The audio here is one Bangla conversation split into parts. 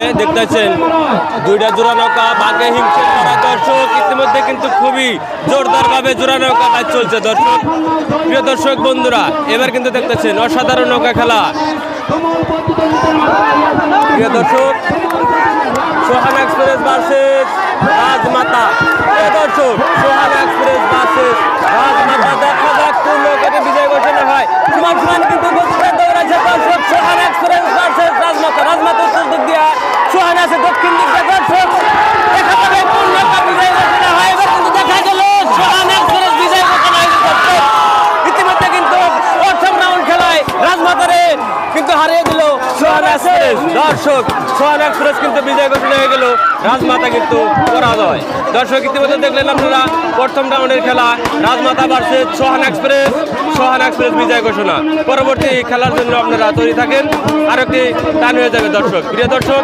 দেখতেছেন, দুইটা জোড়া নৌকা, বাঘে হিংসে করা দর্শক। ইতিমধ্যে কিন্তু খুবই জোরদার ভাবে জোড়া নৌকা কাজ চলছে, দর্শক। প্রিয় দর্শক বন্ধুরা, এবার কিন্তু দেখতেছেন অসাধারণ নৌকা খেলা। প্রিয় দর্শক সোহান এক্সপ্রেস ভার্সেস রাজমাতা। প্রিয় দর্শক সোহান এক্সপ্রেস ভার্সেস রাজমাতা দেখা যাক কোন নৌকাতে বিজয় ঘোষণা হয় সমান সমান কিন্তু গতিতে দৌড়াচ্ছে দর্শক সোহান এক্সপ্রেস ভার্সেস রাজমাতা রাজমাতা উত্তর দিক দিয়া সোহান আছে দক্ষিণ দিক দিয়ে দর্শক দেখা যাবে কোন নৌকা বিজয় ঘোষণা হয় এবার কিন্তু দেখা গেল সোহান এক্সপ্রেস বিজয় ঘোষণা হয়েছে দর্শক ইতিমধ্যে কিন্তু প্রথম রাউন্ড খেলায় রাজমাতারে কিন্তু হারিয়ে দিল দর্শক সোহান এক্সপ্রেস কিন্তু বিজয় ঘোষণা হয়ে গেল। রাজমাতা কিন্তু পরাজয়। দর্শক, ইতিমধ্যে দেখলেন আপনারা, প্রথম রাউন্ডের খেলা, Rajmata versus Sohan Express. Sohan Express বিজয় ঘোষণা। পরবর্তী খেলার জন্য আপনারা তৈরি থাকেন। আর একটি টান হয়ে যাবে দর্শক। প্রিয় দর্শক,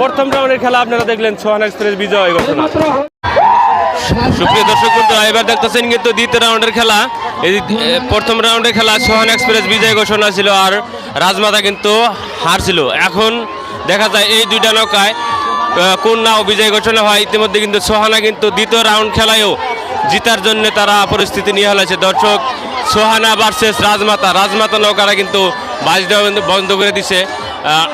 প্রথম রাউন্ডের খেলা আপনারা দেখলেন, সোহান এক্সপ্রেস বিজয় ঘোষণা। সুপ্রিয় দর্শক বন্ধু এবার দেখতেছেন কিন্তু দ্বিতীয় রাউন্ডের খেলা। প্রথম রাউন্ডে খেলা সোহান এক্সপ্রেস, বিজয় ঘোষণা ছিল আর রাজমাতা কিন্তু হারছিল। এখন দেখা যায় এই দুইটা নৌকায় কোন নাও বিজয় ঘোষণা হয়, ইতিমধ্যে কিন্তু সোহানা কিন্তু দ্বিতীয় রাউন্ড খেলায়ও জিতার জন্য তারা পরিস্থিতি নিয়ে হলেছে দর্শক, সোহানা ভার্সেস রাজমাতা। রাজমাতা নৌকারা কিন্তু বাজ বন্ধ- করে দিছে।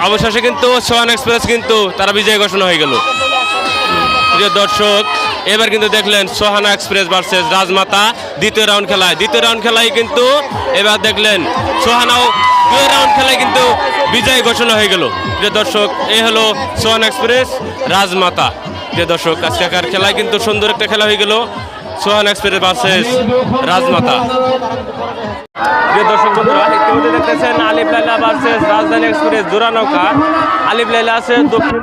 অবশেষে কিন্তু সোহান এক্সপ্রেস কিন্তু তারা বিজয় ঘোষণা হয়ে গেল। দর্শক এবার কিন্তু দেখলেন সোহানা এক্সপ্রেস ভার্সেস রাজমাতা দ্বিতীয় রাউন্ড খেলায়। দ্বিতীয় রাউন্ড খেলায় কিন্তু এবার দেখলেন সোহানাও দুই রাউন্ড খেলায় কিন্তু বিজয় ঘোষণা হয়ে গেল। প্রিয় দর্শক এই হলো সোহান এক্সপ্রেস, রাজমাতা। প্রিয় দর্শক আজকের খেলায় কিন্তু সুন্দর একটা খেলা হয়ে গেল। Sohan express versus, Rajmata. প্রিয় দর্শক বন্ধুরা, ইতিমধ্যে দেখতেছেন আলিফ লাইলা ভার্সেস, রাজধানী এক্সপ্রেস জোড়া নৌকা আলিফ লাইলা আছে দক্ষিণ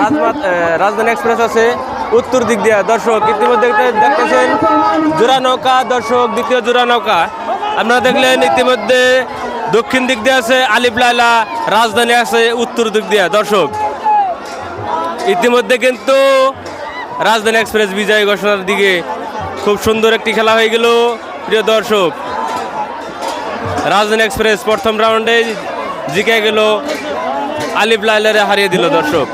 রাজমাত রাজধানী এক্সপ্রেস আছে। উত্তর দিক দিয়ে। দর্শক, ইতিমধ্যে দেখতে- দেখতেছেন জোড়া নৌকা। দর্শক, দ্বিতীয় জোড়া নৌকা। আপনারা দেখলেন ইতিমধ্যে দক্ষিণ দিক দিয়ে আছে আলিফ লাইলা, রাজধানী আছে উত্তর দিক দিয়ে। দর্শক, ইতিমধ্যে কিন্তু রাজধানী এক্সপ্রেস বিজয় ঘোষণার দিকে খুব সুন্দর একটি খেলা হয়ে গেল। প্রিয় দর্শক, রাজধানী এক্সপ্রেস প্রথম রাউন্ডে জিকে গেল, আলিফ লাইলারে হারিয়ে দিল দর্শক।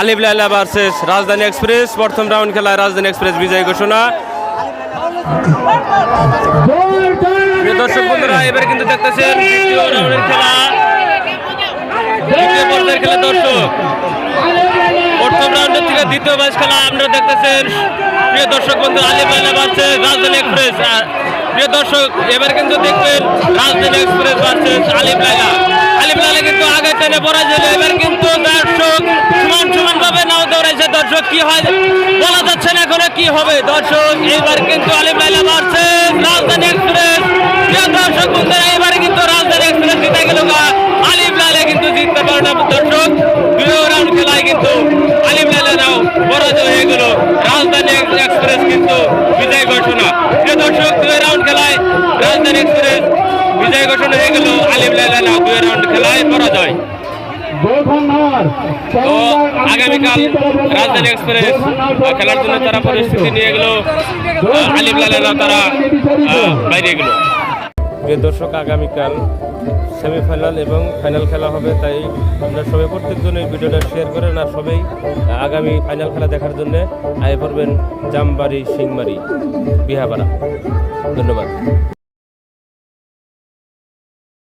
আলিফ লাইলা ভার্সেস রাজধানী এক্সপ্রেস, প্রথম রাউন্ড খেলায় রাজধানী এক্সপ্রেস বিজয় ঘোষণা। দর্শক বন্ধুরা, এবার কিন্তু দেখতেছেন দ্বিতীয় খেলা। দ্বিতীয় পর্যায়ের খেলা দর্শক। প্রথম রাউন্ডের থেকে দ্বিতীয় ম্যাচ খেলা আপনারা দেখতেছেন। প্রিয় দর্শক বন্ধু আলিফ লাইলা ভার্সেস রাজধানী এক্সপ্রেস। প্রিয় দর্শক, এবার কিন্তু দেখবেন রাজধানী এক্সপ্রেস ভার্সেস আলিফ লাইলা। কিন্তু আগে টেনে ছিল এবার কিন্তু দর্শক সমান সমান ভাবে নাও দৌড়াইছে। দর্শক কি হয়? বলা যাচ্ছে না এখনও কি হবে। দর্শক, এবার কিন্তু আলিফ লাইলা ভার্সেস রাজধানী এক্সপ্রেস। দর্শক বন্ধুরা, এবারে কিন্তু রাজধানী এক্সপ্রেস জিতে গেল লাইলা কিন্তু জিততে পারে না। দর্শক, দুই রাউন্ড খেলায় কিন্তু আলিম আলিফ লাইলারাও পরাজয় হয়ে গেল। রাজধানী এক্সপ্রেস কিন্তু বিজয় ঘোষণা। দর্শক, দুই রাউন্ড খেলায় রাজধানী এক্সপ্রেস বিজয় ঘোষণা হয়ে গেল। আলিফ লাইলারাও দুই রাউন্ড খেলায় পরাজয়। তো আগামীকাল রাজধানী এক্সপ্রেস খেলার জন্য তারা পরিস্থিতি নিয়ে গেল আহ, আলিফ লাইলারাও তারা বাইরে গেল প্রিয় দর্শক আগামীকাল সেমিফাইনাল এবং ফাইনাল খেলা হবে তাই আমরা সবাই প্রত্যেকজন এই ভিডিওটা শেয়ার করেন আর সবাই আগামী ফাইনাল খেলা দেখার জন্য আয় পড়বেন জামবাড়ি সিংমারি বিহাবাড়া ধন্যবাদ।